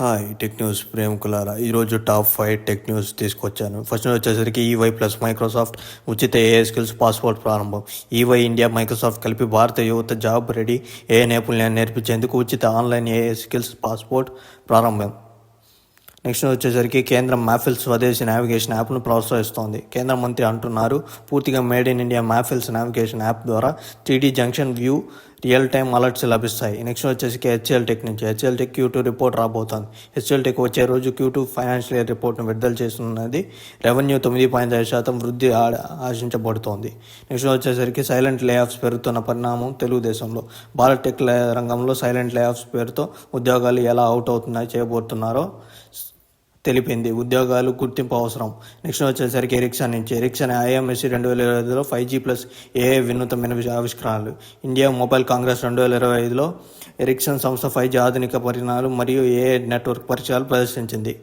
Hi tech news ప్రేమికులారా ఈరోజు top five tech news తీసుకొచ్చాను. ఫస్ట్ వచ్చేసరికి ఈవై ప్లస్ మైక్రోసాఫ్ట్ ఉచిత ఏఐ స్కిల్స్ పాస్పోర్ట్ ప్రారంభం. ఈవై ఇండియా మైక్రోసాఫ్ట్ కలిపి భారత యువత జాబ్ రెడీ. ఏ నైపుణ్యాన్ని నేర్పించేందుకు ఉచిత ఆన్లైన్ ఏఐ స్కిల్స్ పాస్పోర్ట్ ప్రారంభం. నెక్స్ట్ వచ్చేసరికి కేంద్రం మ్యాఫిల్స్ స్వదేశీ నావిగేషన్ యాప్ను ప్రోత్సహిస్తోంది. కేంద్ర మంత్రి అంటున్నారు పూర్తిగా made in India Mappls navigation app ద్వారా three D junction view real time alerts లభిస్తాయి. నెక్స్ట్ వచ్చేసి హెచ్ఎల్ టెక్ నుంచి. HCL tech Q two report రాబోతుంది. హెచ్ఎల్ టెక్ వచ్చే రోజు క్యూ టూ ఫైనాన్షియల్ ఇయర్ రిపోర్ట్ను విడుదల చేస్తున్నది. రెవెన్యూ తొమ్మిది పాయింట్ ఐదు శాతం వృద్ధి ఆశించబడుతోంది. నెక్స్ట్ వచ్చేసరికి సైలెంట్ లే ఆఫ్స్ పెరుగుతున్న పరిణామం తెలుగుదేశంలో. భారత్ టెక్ రంగంలో సైలెంట్ లే ఆఫ్స్ పేరుతో ఉద్యోగాలు ఎలా అవుట్ అవుతున్నాయి చేయబోతున్నారో తెలిపింది. ఉద్యోగాలు గుర్తింపు అవసరం. నెక్స్ట్ వచ్చేసరికి ఎరిక్సన్ నుంచి. ఎరిక్సన్ ఐఎంఎస్సి రెండు వేల ఇరవై ఐదులో ఫైవ్ జీ ప్లస్ ఏఏ వినూతమైన ఆవిష్కరణలు. ఇండియా మొబైల్ కాంగ్రెస్ రెండు వేల ఇరవై ఐదులో ఎరిక్సన్ సంస్థ ఫైవ్ జీ ఆధునిక పరిణామాలు మరియు ఏఏ నెట్వర్క్ పరిచయాలు ప్రదర్శించింది.